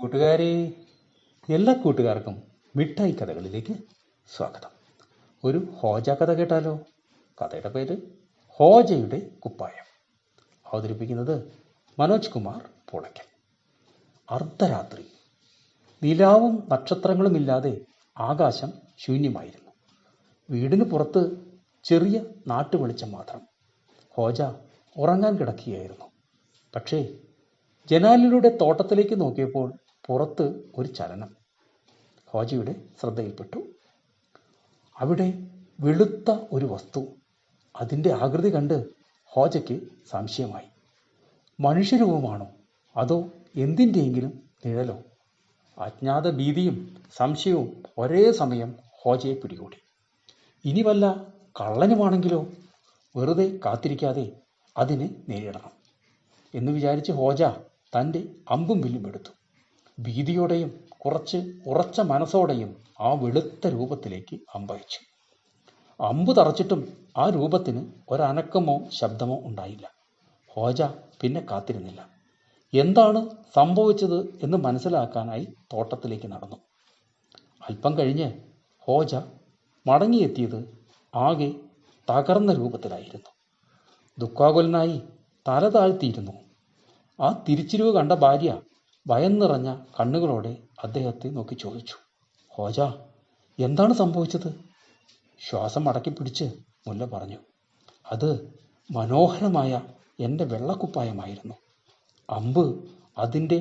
കൂട്ടുകാരെ എല്ലാ കൂട്ടുകാർക്കും മിഠായി കഥകളിലേക്ക് സ്വാഗതം. ഒരു ഹോജ കഥ കേട്ടാലോ? കഥയുടെ പേര് ഹോജയുടെ കുപ്പായം. അവതരിപ്പിക്കുന്നത് മനോജ് കുമാർ പുളയ്ക്കൽ. അർദ്ധരാത്രി. നിലാവും നക്ഷത്രങ്ങളുമില്ലാതെ ആകാശം ശൂന്യമായിരുന്നു. വീടിന് പുറത്ത് ചെറിയ നാട്ടുവെളിച്ചം മാത്രം. ഹോജ ഉറങ്ങാൻ കിടക്കുകയായിരുന്നു. പക്ഷേ ജനാലിലൂടെ തോട്ടത്തിലേക്ക് നോക്കിയപ്പോൾ പുറത്ത് ഒരു ചലനം. ഹോജിയുടെ ശ്രദ്ധയിൽപ്പെട്ടു. അവിടെ വെളുത്ത ഒരു വസ്തു. അതിന്റെ ആകൃതി കണ്ട് ഹോജയ്ക്ക് സംശയമായി. മനുഷ്യരൂപമാണോ? അതോ എന്തിന്റെയെങ്കിലും നിഴലോ? അജ്ഞാത ഭീതിയും സംശയവും ഒരേ സമയം ഹോജയെ പിടികൂടി. ഇനി വല്ല കള്ളനുമാണെങ്കിലോ? വെറുതെ കാത്തിരിക്കാതെ അതിനെ നേരിടണം എന്ന് വിചാരിച്ച് ഹോജ തന്റെ അമ്പും വില്ലും എടുത്തു. ഭീതിയോടെയും കുറച്ച് ഉറച്ച മനസ്സോടെയും ആ വെളുത്ത രൂപത്തിലേക്ക് അമ്പയച്ചു. അമ്പ് തറച്ചിട്ടും ആ രൂപത്തിന് ഒരനക്കമോ ശബ്ദമോ ഉണ്ടായില്ല. ഹോജ പിന്നെ കാത്തിരുന്നില്ല. എന്താണ് സംഭവിച്ചത് എന്ന് മനസ്സിലാക്കാനായി തോട്ടത്തിലേക്ക് നടന്നു. അല്പം കഴിഞ്ഞ് ഹോജ മടങ്ങിയെത്തിയത് ആകെ തകർന്ന രൂപത്തിലായിരുന്നു. ദുഃഖാകുലനായി തല താഴ്ത്തിയിരുന്നു. ആ തിരിച്ചിരിവ് കണ്ട ഭാര്യ ഭയം നിറഞ്ഞ കണ്ണുകളോടെ അദ്ദേഹത്തെ നോക്കി ചോദിച്ചു ഹോജ എന്താണ് സംഭവിച്ചത്? ശ്വാസം അടക്കി പിടിച്ച് മുല്ല പറഞ്ഞു അത് മനോഹരമായ എന്റെ വെള്ളക്കുപ്പായമായിരുന്നു. അമ്പ് അതിന്റെ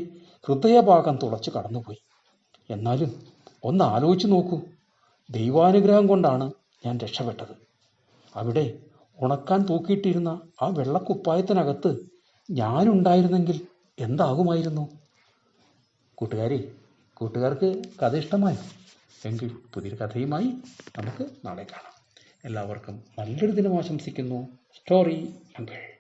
ഹൃദയഭാഗം തുളച്ച് കടന്നുപോയി. എന്നാലും ഒന്ന് ആലോചിച്ച് നോക്കൂ ദൈവാനുഗ്രഹം കൊണ്ടാണ് ഞാൻ രക്ഷപ്പെട്ടത്. അവിടെ ഉണക്കാൻ തൂക്കിയിട്ടിരുന്ന ആ വെള്ളക്കുപ്പായത്തിനകത്ത് ഞാനുണ്ടായിരുന്നെങ്കിൽ എന്താകുമായിരുന്നു? കൂട്ടുകാരെ കൂട്ടുകാർക്ക് കഥ ഇഷ്ടമായി എങ്കിൽ പുതിയൊരു കഥയുമായി നമുക്ക് നാളെ കാണാം. എല്ലാവർക്കും നല്ലൊരു ദിനം ആശംസിക്കുന്നു. Story uncle